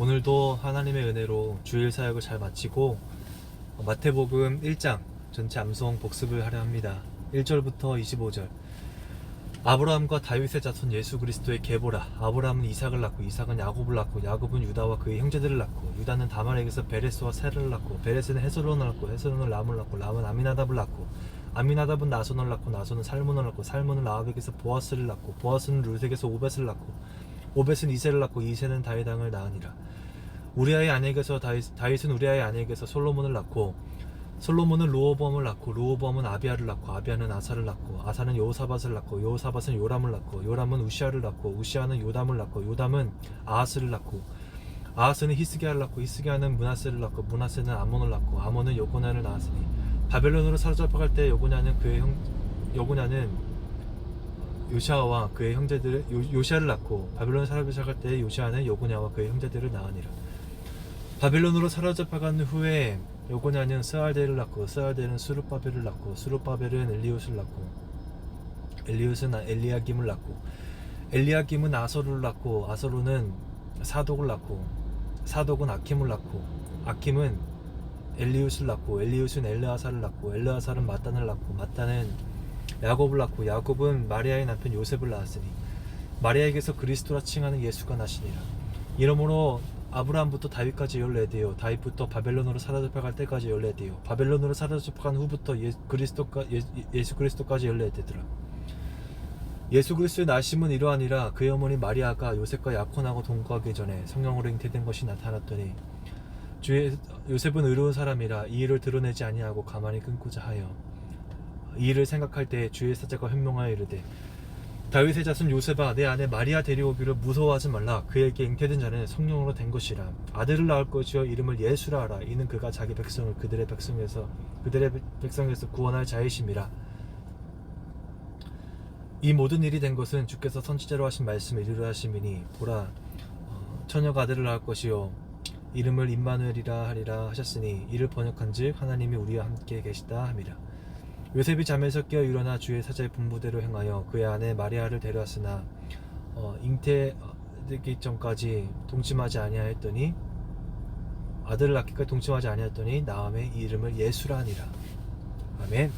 오늘도 하나님의 은혜로 주일 사역을 잘 마치고 어, 마태복음 1장 전체 암송 복습을 하려 합니다. 1절부터 25절. 아브라함과 다윗의 자손 예수 그리스도의 계보라. 아브라함은 이삭을 낳고 이삭은 야곱을 낳고 야곱은 유다와 그의 형제들을 낳고 유다는 다말에게서 베레스와 세를 낳고 베레스는 헤스론을 낳고 헤스론은 람을 낳고 람은 아미나답을 낳고 아미나답은 나손을 낳고 나손은 살몬을 낳고 살몬은 라합에게서 보아스를 낳고 보아스는 르색에서 오벳을 낳고 오벳은 이세를 낳고 이세는 다윗왕을 낳으니라. 우리아의 아내에게서 다윗, 다윗은 우리아의 아내에게서 솔로몬을 낳고 솔로몬은 로호범을 낳고 로호범은 아비아를 낳고 아비아는 아사를 낳고 아사는 여호사밧을 낳고 여호사밧은 요람을 낳고 요람은 우시아를 낳고 우시아는 요담을 낳고 요담은 아하스를 낳고 아하스는 히스기야를 낳고 히스기야는 문하세를 낳고 문하세는 아몬을 낳고 아몬은 요고냐를 낳았으니 바벨론으로 사로잡혀갈 때 요고냐는 그의 형 요고냐는 요시아와 그의 형제들을 요, 요시아를 낳고 바벨론 사로잡혀갈 때 요시아는 요고냐와 그의 형제들을 낳으니라. 바벨론으로 사로잡혀간 후에 요고냐는 스알데를 낳고 스알데는 수르바벨을 낳고 수르바벨은 엘리웃을 낳고 엘리웃은 엘리야김을 낳고 엘리야김은 아서루를 낳고 아서루는 사독을 낳고 사독은 아킴을 낳고 아킴은 엘리웃을 낳고 엘리웃은 엘르아사를 낳고 엘르아사는 마단을 낳고 마단은 야곱을 낳고 야곱은 마리아의 남편 요셉을 낳았으니 마리아에게서 그리스도라 칭하는 예수가 나시니라. 이러므로 아브라함부터 다윗까지 14대요. 다윗부터 바벨론으로 사로잡혀갈 때까지 14대요. 바벨론으로 사로잡혀간 후부터 예, 그리스도까, 예, 예수 그리스도까지 14대더라. 예수 그리스도의 나심은 이러하니라. 그의 어머니 마리아가 요셉과 약혼하고 동거하기 전에 성령으로 잉태된 것이 나타났더니 주의 요셉은 의로운 사람이라 이 일을 드러내지 아니하고 가만히 끊고자 하여 이 일을 생각할 때 주의 사자가 현명하여 이르되 다윗의 자손 요셉아 내 아내 마리아 데려오기를 무서워하지 말라. 그에게 잉태된 자는 성령으로 된 것이라. 아들을 낳을 것이요 이름을 예수라 하라. 이는 그가 자기 백성을 그들의 백성에서 그들의 백성에서 구원할 자이심이라. 이 모든 일이 된 것은 주께서 선지자로 하신 말씀을 이루려 하심이니 보라 어, 처녀가 아들을 낳을 것이요 이름을 임마누엘이라 하리라 하셨으니 이를 번역한즉 하나님이 우리와 함께 계시다 함이라 요셉이 잠에서 깨어 일어나 주의 사자의 분부대로 행하여 그의 아내 마리아를 데려왔으나 어, 잉태되기 전까지 동침하지 아니하였더니 아들을 낳기까지 동침하지 아니하였더니 나음의 이름을 예수라 하니라. 아멘